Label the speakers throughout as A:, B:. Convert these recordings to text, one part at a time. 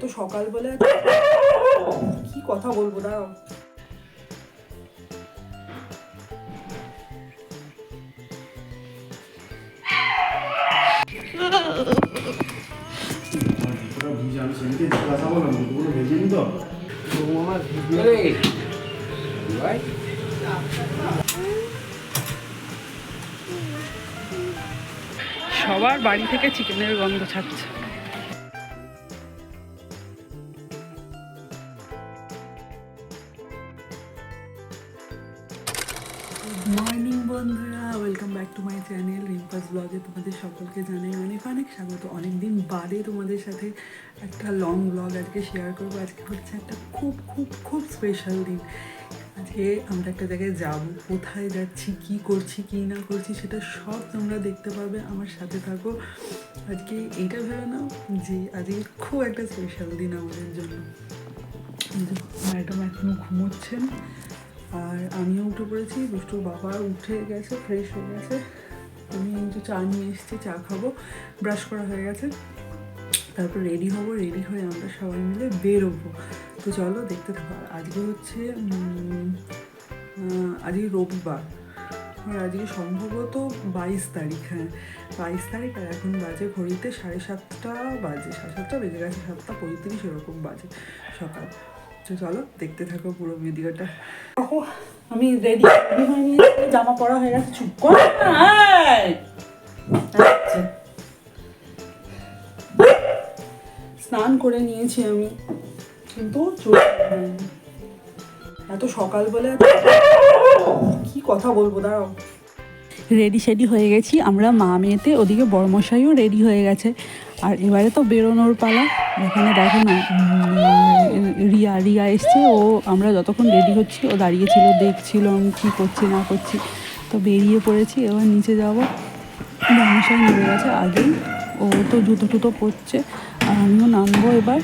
A: এত সকালবেলা কি কথা বলব
B: তো
A: সবার বাড়ি থেকে চিকেনের গন্ধ ছাড়ছে। চ্যানেল ব্লগে তোমাদের সকলকে জানাই অনেক অনেক স্বাগত। অনেক দিন বাদে তোমাদের সাথে একটা লং ব্লগ আজকে শেয়ার করব। আজকে হচ্ছে একটা খুব খুব খুব স্পেশাল দিন। আজকে আমরা একটা জায়গায় যাব, কোথায় যাচ্ছি, কি করছি, কি না করছি, সেটা সব তোমরা দেখতে পাবে। আমার সাথে থাকো। আজকে এইটা ভেবে নাও যে আজকে খুব একটা স্পেশাল দিন আমাদের জন্য। ম্যাডাম এখনও ঘুমোচ্ছেন। আর আমিও উঠে পড়েছি। দুষ্টুর বাবা উঠে গেছে ফ্রেশ হয়ে গেছে। আমি একটু চা নিয়ে এসেছি, চা খাব। ব্রাশ করা হয়ে গেছে। তারপর রেডি হব রেডি হয়ে আমরা সবাই মিলে বেরোবো। তো চলো দেখতে থাকো আজকে হচ্ছে আজকে রবিবার। আর আজকে সম্ভবত বাইশ তারিখ হ্যাঁ। বাইশ তারিখ, আর এখন বাজে ঘড়িতে সাড়ে সাতটা বাজে, সাড়ে সাতটা বেজে গেছে, সাতটা পঁয়ত্রিশ এরকম বাজে সকাল। তো চলো দেখতে থাকো পুরো ভিডিওটা। আমি রেডি রেডি হয়ে নিয়েছি জামা পরা হয়ে গেছে চুপ কর। আচ্ছা। স্নান করে নিয়েছি আমি কিন্তু। এত সকালবেলা কি কথা বলব দাঁড়াও। রেডি সেডি হয়ে গেছি আমরা মা মেয়েতে ওদিকে বড়মশাইও রেডি হয়ে গেছে। আর এবারে তো বেরোনোর পালা। এখানে দেখো না রিয়া রিয়া এসছে। ও, আমরা যতক্ষণ রেডি হচ্ছি, ও দাঁড়িয়েছিল দেখছিল আমি কী করছি, না করছি। তো বেরিয়ে পড়েছি, এবার নিচে যাব। বড়মশাই নেমে গেছে আগেই ও তো জুতো টুতো পরছে, আর আমিও নামবো এবার।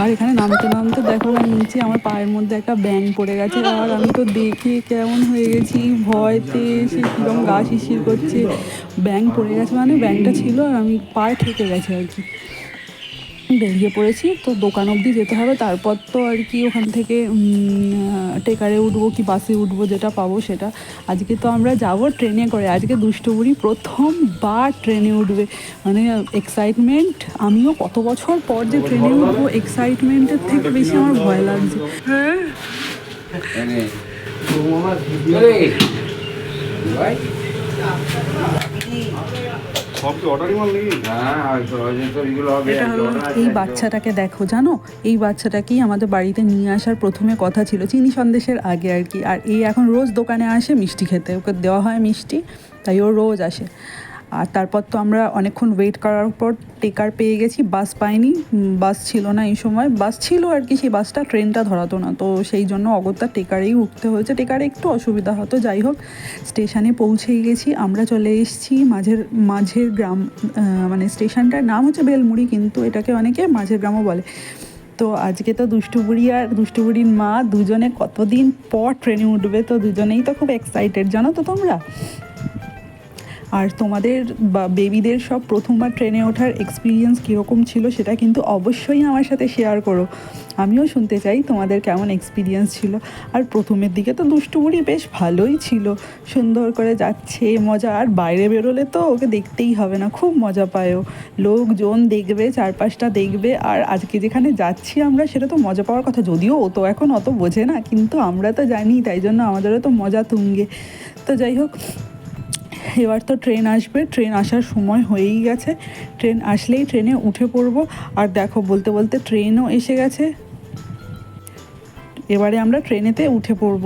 A: আর এখানে নামতে নামতে দেখো না, নিচে আমার পায়ের মধ্যে একটা ব্যাং পড়ে গেছে। আর আমি তো দেখে কেমন হয়ে গেছি, ভয়তে সে কীরকম গা শিশির করছে। ব্যাং পড়ে গেছে মানে ব্যাংটা ছিল আর আমি পায়ে ঠেকে গেছে আর কি। বেরিয়ে পড়েছি তো দোকান অবধি যেতে হবে। তারপর তো আর কি ওখান থেকে টেকারে উঠবো কি বাসে উঠবো যেটা পাবো সেটা। আজকে তো আমরা যাব ট্রেনে করে। আজকে দুষ্টুবুড়ি প্রথমবার ট্রেনে উঠবে। মানে এক্সাইটমেন্ট আমিও কত বছর পর যে ট্রেনে উঠবো এক্সাইটমেন্টের থেকে বেশি আমার ভয় লাগছে। হ্যাঁ। এই বাচ্চাটাকে দেখো জানো? এই বাচ্চাটাকেই আমাদের বাড়িতে নিয়ে আসার প্রথমে কথা ছিল চিনি সন্দেশের আগে আর কি। আর এই এখন রোজ দোকানে আসে মিষ্টি খেতে ওকে দেওয়া হয় মিষ্টি তাই ও রোজ আসে। আর তারপর তো আমরা অনেকক্ষণ ওয়েট করার পর টেকার পেয়ে গেছি বাস পাইনি বাস ছিল না এই সময়। বাস ছিল আর কি, সেই বাসটা ট্রেনটা ধরাতো না। তো সেই জন্য অগত্যা টেকারেই উঠতে হয়েছে। টেকারে একটু অসুবিধা হতো, যাই হোক স্টেশনে পৌঁছেই গেছি। আমরা চলে এসেছি মাঝের মাঝের গ্রাম মানে স্টেশনটার নাম হচ্ছে বেলমুড়ি, কিন্তু এটাকে অনেকে মাঝের গ্রামও বলে। তো আজকে তো দুষ্টুবুড়ি আর দুষ্টুবুড়ির মা দুজনে কতদিন পর ট্রেনে উঠবে? তো দুজনেই তো খুব এক্সাইটেড জানো তো তোমরা? আর তোমাদের বা বেবিদের সব প্রথমবার ট্রেনে ওঠার এক্সপিরিয়েন্স কীরকম ছিল সেটা কিন্তু অবশ্যই আমার সাথে শেয়ার করো। আমিও শুনতে চাই তোমাদের কেমন এক্সপিরিয়েন্স ছিল। আর প্রথমের দিকে তো দুষ্টুবুড়ি বেশ ভালোই ছিল। সুন্দর করে যাচ্ছে, মজা। আর বাইরে বেরোলে তো ওকে দেখতেই হবে না, খুব মজা পায় ও। লোকজন দেখবে, চারপাশটা দেখবে। আর আজকে যেখানে যাচ্ছি আমরা, সেটা তো মজা পাওয়ার কথা। যদিও ও তো এখন অত বোঝে না, কিন্তু আমরা তো জানি, তাই জন্য আমাদেরও তো মজা তুঙ্গে। তো যাই হোক এবার তো ট্রেন আসবে। ট্রেন আসার সময় হয়েই গেছে। ট্রেন আসলেই ট্রেনে উঠে পড়ব। আর দেখো, বলতে বলতে ট্রেনও এসে গেছে। এবারে আমরা ট্রেনেতে উঠে পড়ব।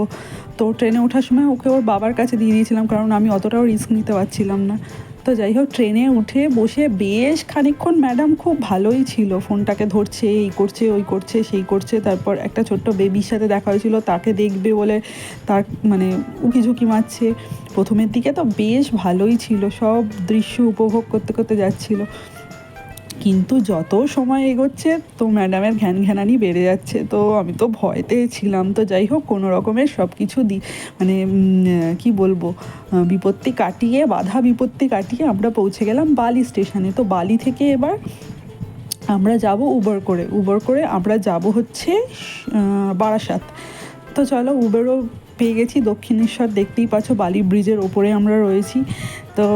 A: তো ট্রেনে ওঠার সময় ওকে ওর বাবার কাছে দিয়ে দিয়েছিলাম, কারণ আমি অতটাও রিস্ক নিতে পারছিলাম না। তো যাই হোক ট্রেনে উঠে বসে বেশ খানিকক্ষণ ম্যাডাম খুব ভালোই ছিল। ফোনটাকে ধরছে, এই করছে, ওই করছে, সেই করছে। তারপর একটা ছোট্ট বেবির সাথে দেখা হয়েছিল। তাকে দেখবে বলে তার মানে উকি ঝুঁকি মারছে। প্রথমের দিকে তো বেশ ভালোই ছিল। সব দৃশ্য উপভোগ করতে করতে যাচ্ছিল। কিন্তু যত সময় এগোচ্ছে, তো ম্যাডামের ঘ্যান ঘ্যানানি বেড়ে যাচ্ছে। তো আমি তো ভয়তে ছিলাম। তো যাই হোক, কোনো রকমের সব কিছু দি মানে কি বলব বিপত্তি কাটিয়ে, বাধা বিপত্তি কাটিয়ে আমরা পৌঁছে গেলাম বালি স্টেশনে। তো বালি থেকে এবার আমরা যাব উবার করে। উবার করে আমরা যাব হচ্ছে বারাসাত। তো চলো, উবেরও পেয়ে গেছি। দক্ষিণেশ্বর দেখতেই পাচ্ছ, বালি ব্রিজের ওপরে আমরা রয়েছি। তো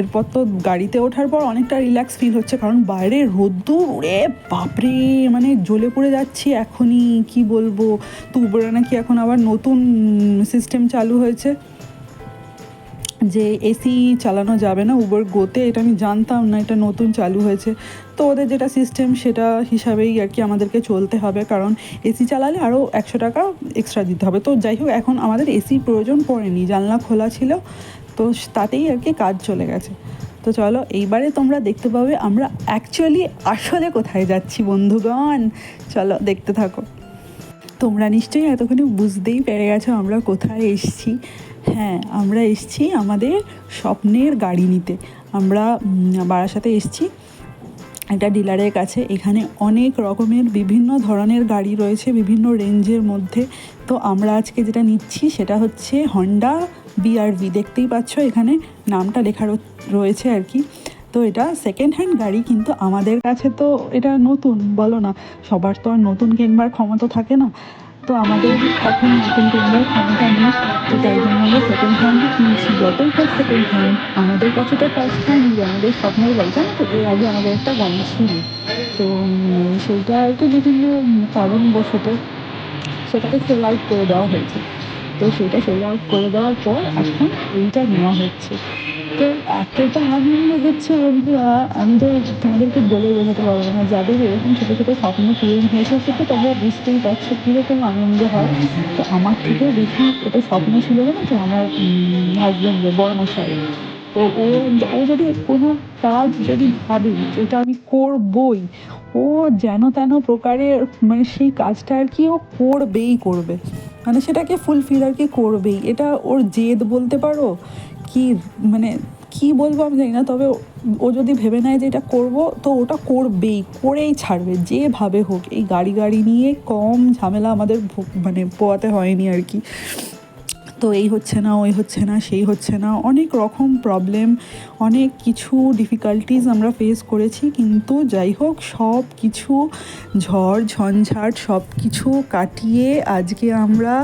A: এরপর তো গাড়িতে ওঠার পর অনেকটা রিল্যাক্স ফিল হচ্ছে, কারণ বাইরে রোদ্দুর বাপরে! মানে জ্বলে পড়ে যাচ্ছি এখনই, কি বলব? তো, উবেরে নাকি এখন আবার নতুন সিস্টেম চালু হয়েছে। যে এসি চালানো যাবে না উবার গোতে এটা আমি জানতাম না, এটা নতুন চালু হয়েছে। তো ওদের যেটা সিস্টেম সেটা হিসাবেই আর কি আমাদেরকে চলতে হবে, কারণ এসি চালালে আরও একশো টাকা এক্সট্রা দিতে হবে। তো যাই হোক, এখন আমাদের এসি প্রয়োজন পড়েনি, জানলা খোলা ছিল, তো তাতেই আর কি কাজ চলে গেছে। তো চলো, এইবারে তোমরা দেখতে পাবে আমরা অ্যাকচুয়ালি আসলে কোথায় যাচ্ছি, বন্ধুগণ। চলো, দেখতে থাকো। তোমরা নিশ্চয়ই এতক্ষণে বুঝতেই পেরে গেছো আমরা কোথায় এসেছি। হ্যাঁ আমরা এসছি আমাদের স্বপ্নের গাড়ি নিতে। আমরা বারাসাতে এসছি। একটা ডিলারের কাছে। এখানে অনেক রকমের বিভিন্ন ধরনের গাড়ি রয়েছে, বিভিন্ন রেঞ্জের মধ্যে। তো আমরা আজকে যেটা নিচ্ছি সেটা হচ্ছে হন্ডা বিআরভি দেখতেই পাচ্ছ এখানে নামটা লেখা রয়েছে আর কি। তো এটা সেকেন্ড হ্যান্ড গাড়ি, কিন্তু আমাদের কাছে তো এটা নতুন। বলো না, সবার তো আর নতুন কিনবার ক্ষমতা থাকে না। তো আমাদের এখন কিনবার ক্ষমতা নেই তো তাই জন্য আমরা সেকেন্ড হ্যান্ডই কিনছি। যতই হোক সেকেন্ড হ্যান্ড আমাদের কাছে তো ফার্স্ট হ্যান্ড আমাদের স্বপ্নের গাড়ি জানো তো, এর আগে আমাদের একটা গাড়ি ছিল। তো সেইটা আর কি বিভিন্ন কারণবশত সেটাকে সেল আউট করে দেওয়া হয়েছে। তো সেটা সেল আউট করে দেওয়ার পর এখন এইটা নেওয়া হচ্ছে। তো এতটা আনন্দ হচ্ছে বন্ধুরা, আমি তো তোমাদেরকে বলে বোঝাতে পারব না, যাদের এরকম ছোটো ছোটো স্বপ্ন পূরণ হয়েছে সেটা তোমরা বুঝতেই পারছ কীরকম আনন্দ হয়। তো আমার থেকেও বেশি এটা স্বপ্ন ছিল না তো, আমার হাজব্যান্ডের বড় মশাই তো ও ও যদি কোনো কাজ যদি ভাবে যেটা আমি করবই, ও যেন তেন প্রকারের মানে সেই কাজটা আর কি ও করবেই করবে। মানে সেটাকে ফুলফিল আর কি করবেই। এটা ওর জেদ বলতে পারো? কি মানে কি বলব আমি জানি না, তবে ও যদি ভেবে নেয় যে এটা করব, তো ওটা করবেই, করেই ছাড়বে যেভাবে হোক। এই গাড়ি গাড়ি নিয়ে কম ঝামেলা আমাদের মানে পোয়াতে হয়নি আর কি। তো এই হচ্ছে না, ওই হচ্ছে না, সেই হচ্ছে না। অনেক রকম প্রবলেম অনেক কিছু ডিফিকাল্টিজ আমরা ফেস করেছি, কিন্তু যাই হোক, সব কিছু ঝড়, ঝঞ্ঝাট, সব কিছু কাটিয়ে আজকে আমরা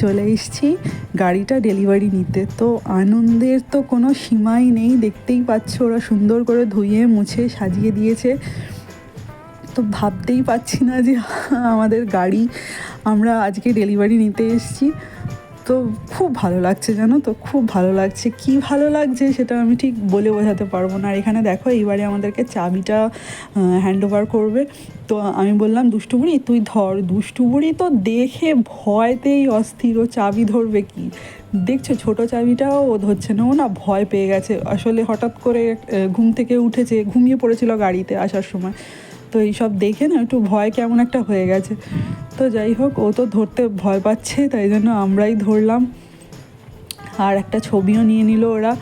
A: চলে এসেছি গাড়িটা ডেলিভারি নিতে। তো আনন্দের তো কোনো সীমাই নেই, দেখতেই পাচ্ছ ওরা সুন্দর করে ধুয়ে, মুছে, সাজিয়ে দিয়েছে। তো ভাবতেই পাচ্ছি না যে আমাদের গাড়ি, আমরা আজকে ডেলিভারি নিতে এসেছি। তো খুব ভালো লাগছে, জানো তো? খুব ভালো লাগছে। কি ভালো লাগছে সেটা আমি ঠিক বলে বোঝাতে পারব না। আর এখানে দেখো, এইবারে আমাদেরকে চাবিটা হ্যান্ড ওভার করবে। তো আমি বললাম দুষ্টুবুড়ি তুই ধর। দুষ্টুবুড়ি তো দেখে ভয়তেই অস্থির। ও চাবি ধরবে কি? দেখছ, ছোট চাবিটাও ও ধরছে না। ও না ভয় পেয়ে গেছে। আসলে হঠাৎ করে ঘুম থেকে উঠেছে, ঘুমিয়ে পড়েছিল গাড়িতে আসার সময়। তো এইসব দেখে না একটু ভয় কেমন একটা হয়ে গেছে। তো যাই হোক, ও তো ধরতে ভয় পাচ্ছে, তাই জন্য আমরাই ধরলাম। আর একটা ছবিও নিয়ে নিল ওরা।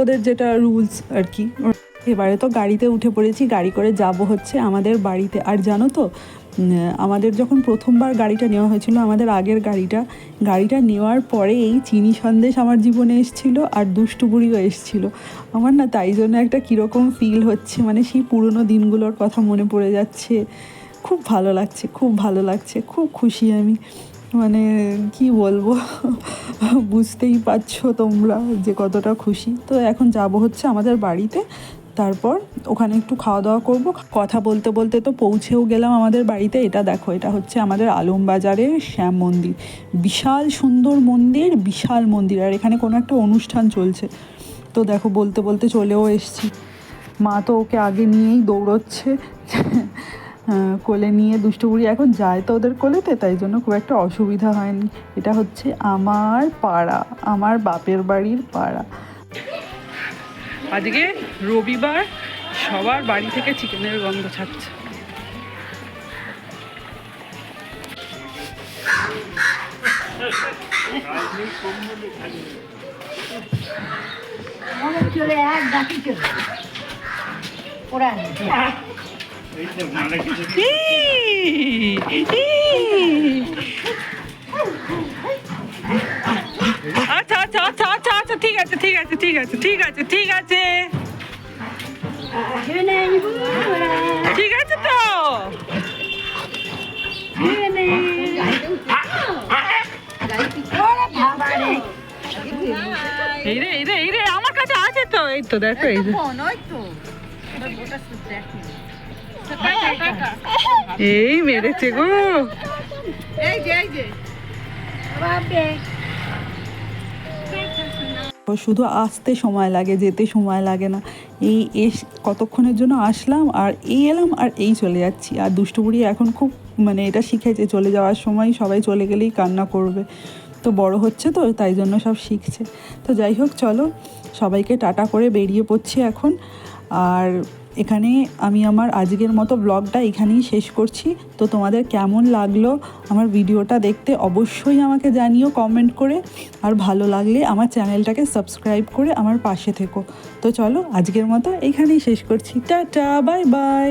A: ওদের যেটা রুলস আর কি। এবারে তো গাড়িতে উঠে পড়েছি, গাড়ি করে যাব হচ্ছে আমাদের বাড়িতে। আর জানো তো আমাদের যখন প্রথমবার গাড়িটা নেওয়া হয়েছিল, আমাদের আগের গাড়িটা গাড়িটা নেওয়ার পরে এই চিনি সন্দেশ আমার জীবনে এসেছিল আর দুষ্টু বুড়িও এসেছিল। আমার না তাই জন্য একটা কীরকম ফিল হচ্ছে মানে সেই পুরনো দিনগুলোর কথা মনে পড়ে যাচ্ছে। খুব ভালো লাগছে, খুব ভালো লাগছে, খুব খুশি আমি। মানে কি বলব, বুঝতেই পারছ তোমরা যে কতটা খুশি। তো এখন যাব হচ্ছে আমাদের বাড়িতে। তারপর ওখানে একটু খাওয়া দাওয়া করব। কথা বলতে বলতে তো পৌঁছেও গেলাম আমাদের বাড়িতে। এটা দেখো, এটা হচ্ছে আমাদের আলমবাজারের শ্যাম মন্দির। বিশাল সুন্দর মন্দির, বিশাল মন্দির। আর এখানে কোনো একটা অনুষ্ঠান চলছে। তো দেখো, বলতে বলতে চলেও এসছি। মা তো ওকে আগে নিয়েই দৌড়চ্ছে কোলে নিয়ে দুষ্টুবুড়ি এখন যায় তো ওদের কোলেতে, তাই জন্য খুব একটা অসুবিধা হয়নি। এটা হচ্ছে আমার পাড়া, আমার বাপের বাড়ির পাড়া। আজকে রবিবার সবার বাড়ি থেকে চিকেনের গন্ধ ছাড়ছে।
C: চলে এক ডাকি চলে ওরা
A: আচ্ছা আচ্ছা আচ্ছা আচ্ছা আচ্ছা ঠিক আছে ঠিক আছে ঠিক আছে ঠিক আছে ঠিক আছে। ঠিক আছে এই এই এই রে, আমার কাছে আছে তো, এই তো, দেখো, এই যে। এই মেরেছে গো। ও শুধু আসতে সময় লাগে, যেতে সময় লাগে না। এই এস, কতক্ষণের জন্য আসলাম আর এই এলাম আর এই চলে যাচ্ছি। আর দুষ্টুবুড়ি এখন খুব মানে এটা শিখেছে চলে যাওয়ার সময় সবাই চলে গেলেই কান্না করবে। তো বড় হচ্ছে তো, তাই জন্য সব শিখছে। তো যাই হোক, চলো সবাইকে টাটা করে বেরিয়ে পড়ছি এখন। আর এখানে আমি আমার আজকের মতো ব্লগটা এখানেই শেষ করছি। তো তোমাদের কেমন লাগল আমার ভিডিওটা দেখতে অবশ্যই আমাকে জানিও কমেন্ট করে। আর ভালো লাগলে আমার চ্যানেলটাকে সাবস্ক্রাইব করে আমার পাশে থেকো। তো চলো আজকের মতো এখানেই শেষ করছি। Tata bye bye